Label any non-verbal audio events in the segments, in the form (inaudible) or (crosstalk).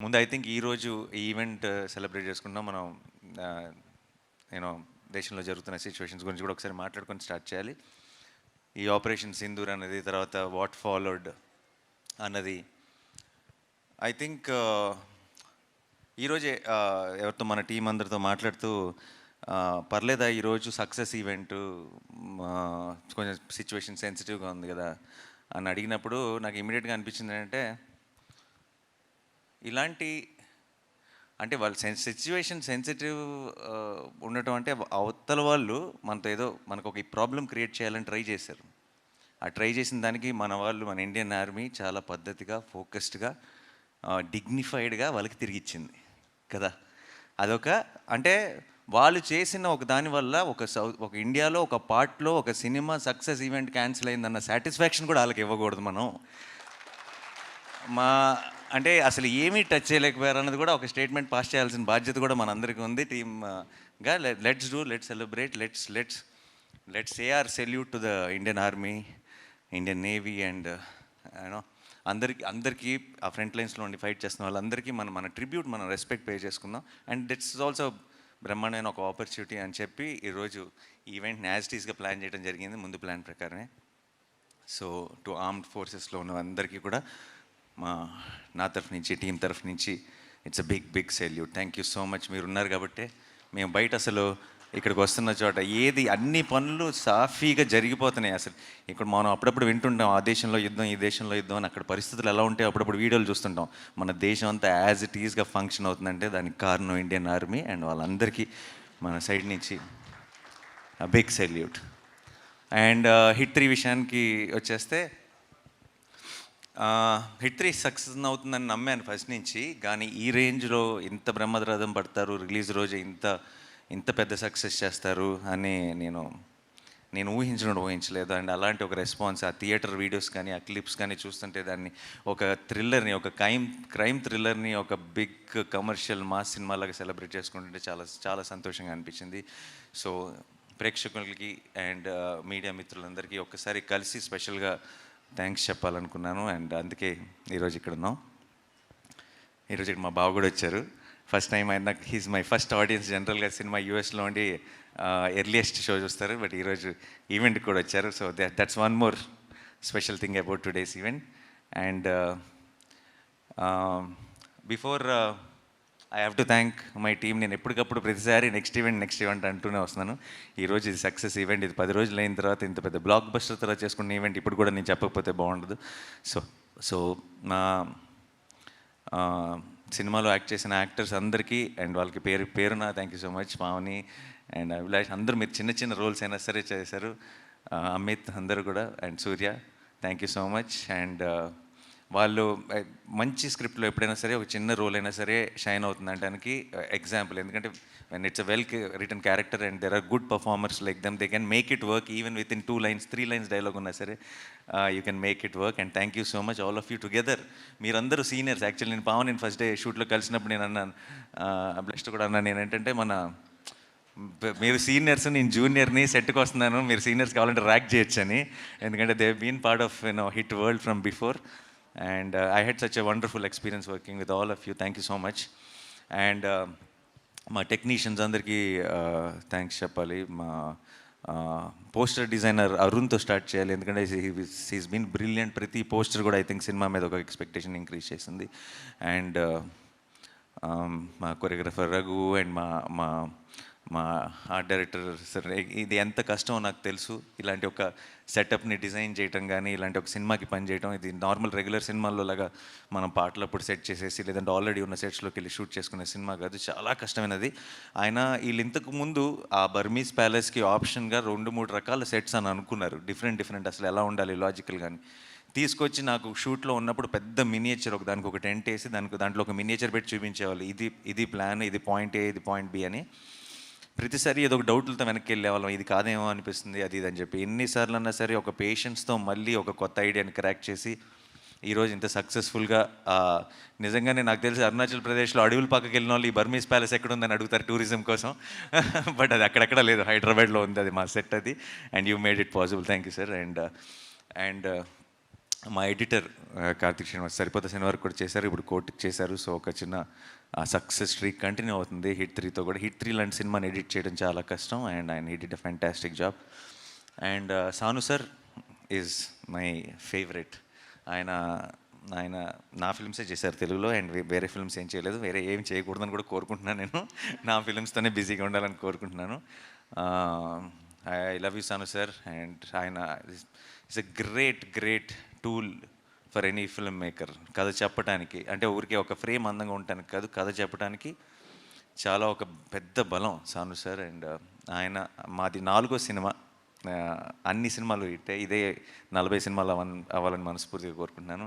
ముందు I think ఈరోజు ఈ ఈవెంట్ సెలబ్రేట్ చేసుకుంటున్నాం మనం uh, నేను దేశంలో జరుగుతున్న సిచ్యువేషన్స్ గురించి కూడా ఒకసారి మాట్లాడుకొని స్టార్ట్ చేయాలి. ఈ ఆపరేషన్ సింధూర్ అనేది తర్వాత వాట్ ఫాలోడ్ అన్నది. ఐ థింక్ ఈరోజే ఎవరితో మన టీం అందరితో మాట్లాడుతూ uh, పర్లేదా ఈరోజు సక్సెస్ ఈవెంట్ కొంచెం సిచ్యువేషన్ సెన్సిటివ్గా ఉంది కదా అని అడిగినప్పుడు నాకు ఇమీడియట్గా అనిపించింది ఏంటంటే ఇలాంటి అంటే వాళ్ళ సెన్ సిచ్యువేషన్ సెన్సిటివ్ ఉండటం అంటే అవతల వాళ్ళు మనతో ఏదో మనకు ఒక ప్రాబ్లం క్రియేట్ చేయాలని ట్రై చేశారు. ఆ ట్రై చేసిన దానికి మన వాళ్ళు మన ఇండియన్ ఆర్మీ చాలా పద్ధతిగా ఫోకస్డ్గా డిగ్నిఫైడ్గా వాళ్ళకి తిరిగి ఇచ్చింది కదా? అదొక అంటే వాళ్ళు చేసిన ఒక దాని వల్ల ఒక సౌత్ ఒక ఇండియాలో ఒక పార్ట్లో ఒక సినిమా సక్సెస్ ఈవెంట్ క్యాన్సిల్ అయిందన్న సాటిస్ఫాక్షన్ కూడా వాళ్ళకి ఇవ్వకూడదు మనం. మా అంటే అసలు ఏమీ టచ్ చేయలేకపోయారు అన్నది కూడా ఒక స్టేట్మెంట్ పాస్ చేయాల్సిన బాధ్యత కూడా మనందరికీ ఉంది. టీమ్గా let's do let's celebrate let's let's let's A R salute to the Indian army Indian navy and you know అందరికి అందరికీ ఆ ఫ్రంట్ లైన్స్లో ఉండి ఫైట్ చేస్తున్న వాళ్ళందరికీ మనం మన ట్రిబ్యూట్ మనం రెస్పెక్ట్ పే చేసుకుందాం. అండ్ దిట్స్ ఆల్సో బ్రహ్మాండమైన ఒక ఆపర్చునిటీ అని చెప్పి ఈరోజు ఈవెంట్ యాజిటీస్గా ప్లాన్ చేయడం జరిగింది. ముందు ప్లాన్ ప్రకారమే. సో టు ఆర్మ్డ్ ఫోర్సెస్లో ఉన్న అందరికీ కూడా మా నా తరఫు నుంచి టీం తరఫు నుంచి it's a big big salute thank you so much మీరు ఉన్నారు కాబట్టి మేము బయట అసలు ఇక్కడికి వస్తున్న చోట ఏది అన్ని పనులు సాఫీగా జరిగిపోతున్నాయి అసలు. ఇక్కడ మనం అప్పుడప్పుడు వింటుంటాం ఆ దేశంలో యుద్ధం ఈ దేశంలో యుద్ధం అని. అక్కడ పరిస్థితులు ఎలా ఉంటాయో అప్పుడప్పుడు వీడియోలు చూస్తుంటాం. మన దేశం అంతా యాజ్ ఇట్ ఈజ్గా ఫంక్షన్ అవుతుందంటే దానికి కారణం ఇండియన్ ఆర్మీ అండ్ వాళ్ళందరికీ మన సైడ్ నుంచి big salute and hit three విషయానికి వచ్చేస్తే హిట్రీ సక్సెస్ అవుతుందని నమ్మాను ఫస్ట్ నుంచి. కానీ ఈ రేంజ్లో ఇంత బ్రహ్మద్రథం పడతారు రిలీజ్ రోజు ఇంత ఇంత పెద్ద సక్సెస్ చేస్తారు అని నేను నేను ఊహించడం ఊహించలేదు. అండ్ అలాంటి ఒక రెస్పాన్స్ ఆ థియేటర్ వీడియోస్ కానీ ఆ క్లిప్స్ కానీ చూస్తుంటే దాన్ని ఒక థ్రిల్లర్ని ఒక క్రైమ్ క్రైమ్ థ్రిల్లర్ని ఒక బిగ్ కమర్షియల్ మాస్ సినిమాలాగా సెలబ్రేట్ చేసుకుంటుంటే చాలా చాలా సంతోషంగా అనిపించింది. సో ప్రేక్షకులకి అండ్ మీడియా మిత్రులందరికీ ఒక్కసారి కలిసి స్పెషల్గా థ్యాంక్స్ చెప్పాలనుకున్నాను అండ్ అందుకే ఈరోజు ఇక్కడ ఉన్నాం. ఈరోజు ఇక్కడ మా బావ కూడా వచ్చారు. ఫస్ట్ టైం ఆయన నాకు హీస్ మై ఫస్ట్ ఆడియన్స్ జనరల్గా సినిమా యూఎస్లో ఉండి ఎర్లియెస్ట్ షో చూస్తారు. బట్ ఈరోజు ఈవెంట్కి కూడా వచ్చారు. So that's one more special thing about today's event and before I have to thank my team నేను ఎప్పటికప్పుడు ప్రతిసారి నెక్స్ట్ ఈవెంట్ నెక్స్ట్ ఈవెంట్ అంటూనే వస్తున్నాను. ఈరోజు ఇది సక్సెస్ ఈవెంట్ ఇది పది రోజులు అయిన తర్వాత ఇంత పెద్ద బ్లాక్ బస్టర్ తర్వాత చేసుకున్న ఈవెంట్ ఇప్పుడు కూడా నేను చెప్పకపోతే బాగుండదు. సో సో నా సినిమాలో యాక్ట్ చేసిన యాక్టర్స్ అందరికీ అండ్ వాళ్ళకి పేరు పేరున thank you so much Pavani and Abhilash. అందరూ మీరు చిన్న చిన్న రోల్స్ అయినా సరే చేశారు. అమిత్ అందరూ కూడా and Surya thank you so much and వాళ్ళు మంచి స్క్రిప్ట్లో ఎప్పుడైనా సరే ఒక చిన్న రోల్ అయినా సరే షైన్ అవుతుంది అనడానికి ఎగ్జాంపుల్. ఎందుకంటే when it's a well written character and there are good performers like them they can make it work even with in two lines three lines dialogue ఉన్నా సరే you can make it work and thank you so much all of you together మీరందరూ seniors actually నేను పావన్ నేను first day షూట్లో కలిసినప్పుడు నేను అన్నాను blessed కూడా అన్నాను. నేను ఏంటంటే మన మీరు సీనియర్స్ నేను జూనియర్ని సెట్కి వస్తున్నాను. మీరు సీనియర్స్ కావాలంటే ర్యాక్ చేయొచ్చు అని ఎందుకంటే they been part of you know hit world from before and I had such a wonderful experience working with all of you thank you so much and మా టెక్నీషియన్స్ అందరికీ థ్యాంక్స్ చెప్పాలి. మా poster designer అరుణ్తో start చేయాలి. ఎందుకంటే he's been brilliant ప్రతి poster కూడా I think cinema మీద ఒక ఎక్స్పెక్టేషన్ ఇంక్రీజ్ చేసింది. అండ్ మా కొరియోగ్రఫర్ రఘు అండ్ మా మా మా ఆర్ట్ డైరెక్టర్ సార్ ఇది ఎంత కష్టమో నాకు తెలుసు. ఇలాంటి ఒక సెటప్ని డిజైన్ చేయటం కానీ ఇలాంటి ఒక సినిమాకి పని చేయటం ఇది నార్మల్ రెగ్యులర్ సినిమాల్లో లాగా మనం పాటలు అప్పుడు సెట్ చేసేసి లేదంటే ఆల్రెడీ ఉన్న సెట్స్లోకి వెళ్ళి షూట్ చేసుకునే సినిమా కాదు. చాలా కష్టమైనది. ఆయన వీళ్ళు ఇంతకు ముందు ఆ బర్మీస్ ప్యాలెస్కి ఆప్షన్గా రెండు మూడు రకాల సెట్స్ అని అనుకున్నారు. డిఫరెంట్ డిఫరెంట్ అసలు ఎలా ఉండాలి లాజికల్ కానీ తీసుకొచ్చి నాకు షూట్లో ఉన్నప్పుడు పెద్ద మినియేచర్ ఒక దానికి ఒక టెంట్ వేసి దానికి దాంట్లో ఒక మినియేచర్ పెట్టి చూపించేవాళ్ళు. ఇది ఇది ప్లాన్ ఇది పాయింట్ ఏ ఇది పాయింట్ బి అని. ప్రతిసారి ఏదో ఒక డౌట్లతో వెనక్కి వెళ్ళేవాళ్ళం ఇది కాదేమో అనిపిస్తుంది అది ఇది అని చెప్పి. ఎన్నిసార్లు అన్నా సరే ఒక పేషెన్స్తో మళ్ళీ ఒక కొత్త ఐడియాని క్రాక్ చేసి ఈరోజు ఇంత సక్సెస్ఫుల్గా నిజంగానే నాకు తెలిసి అరుణాచల్ ప్రదేశ్లో అడవుల పక్కకి వెళ్ళిన వాళ్ళు ఈ బర్మీస్ ప్యాలెస్ ఎక్కడ ఉందని అడుగుతారు టూరిజం కోసం. (laughs) బట్ అది అక్కడక్కడ లేదు హైదరాబాద్లో ఉంది అది మా సెట్ అది. And you made it possible thank you sir and and మా ఎడిటర్ uh, కార్తిక్ శ్రీనివాస్ సరిపోత శనివారం కూడా చేశారు ఇప్పుడు కోర్టుకి చేశారు. సో ఒక చిన్న సక్సెస్ ట్రీ కంటిన్యూ అవుతుంది. హిట్ త్రీతో కూడా. హిట్ త్రీ లాంటి సినిమాని ఎడిట్ చేయడం చాలా కష్టం. అండ్ ఆయన edit a fantastic job and Sanu sir is my favourite ఆయన ఆయన నా ఫిల్మ్సే చేశారు తెలుగులో. అండ్ వేరే ఫిల్మ్స్ ఏం చేయలేదు. వేరే ఏం చేయకూడదని కూడా కోరుకుంటున్నాను నేను. నా ఫిల్మ్స్తోనే బిజీగా ఉండాలని కోరుకుంటున్నాను. I love you Sanu sir. And ఆయన it's a great great tool for any film maker కథ చెప్పడానికి అంటే ఊరికే ఒక ఫ్రేమ్ అందంగా ఉండటానికి కాదు కథ చెప్పడానికి చాలా ఒక పెద్ద బలం సాను సార్ అండ్ uh, ఆయన మాది నాలుగో సినిమా. అన్ని సినిమాలు ఇట్టే ఇదే నలభై సినిమాలు అవ అవ్వాలని మనస్ఫూర్తిగా కోరుకుంటున్నాను.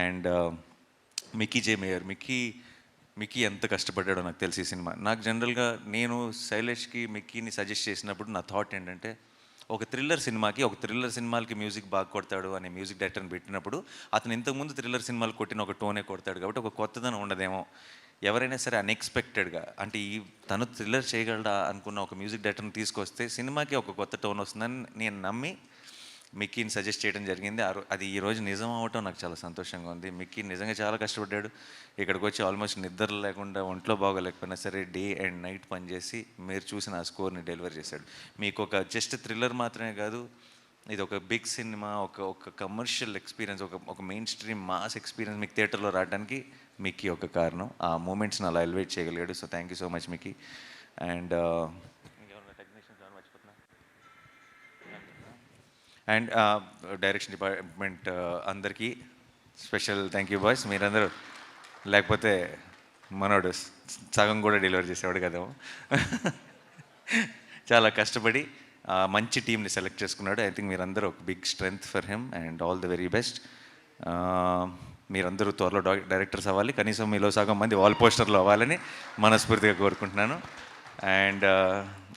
అండ్ uh, మిక్కీ జే మేయర్ మిక్కీ మిక్కీ ఎంత కష్టపడ్డాడో నాకు తెలిసి ఈ సినిమా. నాకు జనరల్గా నేను శైలేష్కి మిక్కీని సజెస్ట్ చేసినప్పుడు నా థాట్ ఏంటంటే ఒక థ్రిల్లర్ సినిమాకి ఒక థ్రిల్లర్ సినిమాలకి మ్యూజిక్ బాగా కొడతాడు అనే మ్యూజిక్ డైరెక్టర్ని పెట్టినప్పుడు అతను ఇంతకుముందు థ్రిల్లర్ సినిమాలు కొట్టిన ఒక టోనే కొడతాడు కాబట్టి ఒక కొత్తదనం ఉండదేమో. ఎవరైనా సరే అన్ఎక్స్పెక్టెడ్గా అంటే ఈ తను థ్రిల్లర్ చేయగలడా అనుకున్న ఒక మ్యూజిక్ డైరెక్టర్ని తీసుకొస్తే సినిమాకి ఒక కొత్త టోన్ వస్తుందని నేను నమ్మి మిక్కీని సజెస్ట్ చేయడం జరిగింది. అది ఈ రోజు నిజం అవటం నాకు చాలా సంతోషంగా ఉంది. మిక్కీ నిజంగా చాలా కష్టపడ్డాడు. ఇక్కడికి వచ్చి ఆల్మోస్ట్ నిద్ర లేకుండా ఒంట్లో బాగోలేకపోయినా సరే డే అండ్ నైట్ పనిచేసి మీరు చూసిన ఆ స్కోర్ని డెలివర్ చేశాడు. మీకు ఒక జస్ట్ థ్రిల్లర్ మాత్రమే కాదు ఇది ఒక బిగ్ సినిమా ఒక ఒక కమర్షియల్ ఎక్స్పీరియన్స్ ఒక ఒక మెయిన్ స్ట్రీమ్ మాస్ ఎక్స్పీరియన్స్ మీకు థియేటర్లో రావడానికి మిక్కీ ఒక కారణం. ఆ మూమెంట్స్ని అలా ఎలివేట్ చేయగలిగాడు. So thank you so much Mickey. And and direction department అందరికీ స్పెషల్ థ్యాంక్ యూ బాయ్స్. మీరందరూ లేకపోతే మనోడు సగం కూడా డెలివరీ చేసేవాడు కదా చాలా కష్టపడి మంచి టీంని సెలెక్ట్ చేసుకున్నాడు. ఐ థింక్ మీరందరూ ఒక big strength for him and all the very best. మీరందరూ త్వరలో డైరెక్టర్స్ అవ్వాలి. కనీసం మీలో సగం మంది వాల్ పోస్టర్లు అవ్వాలని మనస్ఫూర్తిగా కోరుకుంటున్నాను. అండ్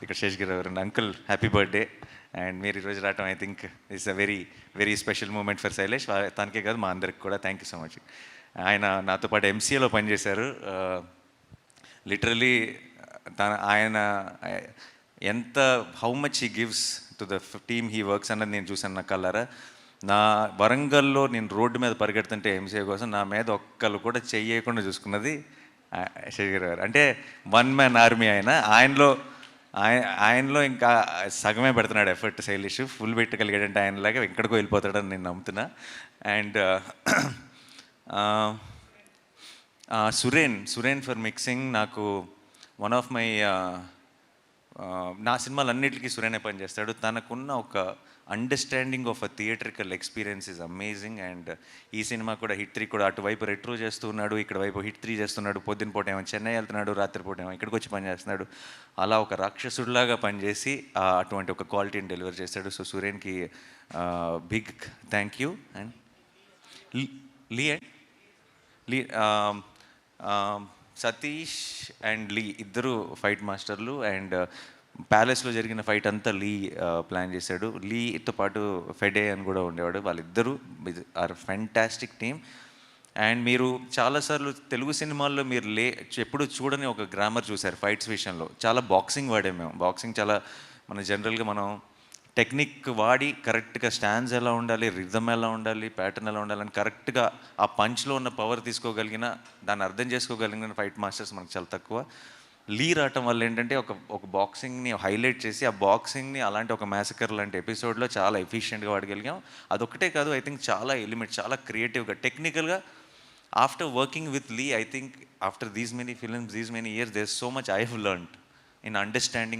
ఇక్కడ శేషగిరి గారు అంకుల్ హ్యాపీ బర్త్డే అండ్ మీరు ఈరోజు రావటం I think it's a very very special moment for Shailesh తనకే కాదు మా అందరికి కూడా. థ్యాంక్ యూ సో మచ్ ఆయన నాతో పాటు ఎంసీఏలో పనిచేశారు. లిటరలీ తన ఆయన ఎంత how much he gives to the team he works అన్నది నేను చూశాను నా కల్లారా నా వరంగల్లో నేను రోడ్డు మీద పరిగెడుతుంటే ఎంసీఏ కోసం నా మీద ఒక్కళ్ళు కూడా చెయ్యకుండా చూసుకున్నది ఆ, శేఖర్ గారు అంటే వన్ మ్యాన్ ఆర్మీ ఆయన. ఆయనలో ఆయన ఆయనలో ఇంకా సగమే పెడుతున్నాడు ఎఫర్ట్ శైలిష్ ఫుల్ పెట్టగలిగాడంటే ఆయనలాగా ఎక్కడికో వెళ్ళిపోతాడని నేను నమ్ముతున్నా. And Suren Suren for mixing నాకు వన్ ఆఫ్ మై నా సినిమాలన్నిటికీ సురేనే పనిచేస్తాడు. తనకున్న ఒక understanding of a theatrical experience is amazing and ఈ సినిమా కూడా హిట్ త్రీ కూడా అటువైపు రెట్రో చేస్తున్నాడు ఇక్కడ వైపు హిట్ త్రీ చేస్తున్నాడు పొద్దున పూట ఏమో చెన్నై వెళ్తున్నాడు రాత్రి పూట ఏమో ఇక్కడికి వచ్చి పనిచేస్తున్నాడు. అలా ఒక రాక్షసుడిలాగా పనిచేసి అటువంటి ఒక క్వాలిటీని డెలివర్ చేస్తాడు so సురేన్కి big thank you. And Lee and Lee Satish and Lee ఇద్దరు ఫైట్ మాస్టర్లు. అండ్ ప్యాలెస్లో జరిగిన ఫైట్ అంతా లీ ప్లాన్ చేశాడు. లీతో పాటు ఫెడే అని కూడా ఉండేవాడు. వాళ్ళిద్దరూ ఆర్ ఫెంటాస్టిక్ టీమ్. అండ్ మీరు చాలాసార్లు తెలుగు సినిమాల్లో మీరు లే ఎప్పుడు చూడని ఒక గ్రామర్ చూశారు ఫైట్స్ విషయంలో. చాలా బాక్సింగ్ వాడాం మేము. బాక్సింగ్ చాలా మన జనరల్గా మనం టెక్నిక్ వాడి కరెక్ట్గా స్టాండ్స్ ఎలా ఉండాలి రిథమ్ ఎలా ఉండాలి ప్యాటర్న్ ఎలా ఉండాలి అని కరెక్ట్గా ఆ పంచ్లో ఉన్న పవర్ తీసుకోగలిగిన దాన్ని అర్థం చేసుకోగలిగిన ఫైట్ మాస్టర్స్ మనకు చాలా తక్కువ. లీ రావటం వల్ల ఏంటంటే ఒక ఒక బాక్సింగ్ని హైలైట్ చేసి ఆ బాక్సింగ్ని అలాంటి ఒక మ్యాసకర్ లాంటి ఎపిసోడ్లో చాలా ఎఫిషియెంట్గా వాడగలిగాం. అదొక్కటే కాదు ఐ థింక్ చాలా ఎలిమెంట్ చాలా క్రియేటివ్గా టెక్నికల్గా after working with Lee I think after these many films these many years there so much I have learn in understanding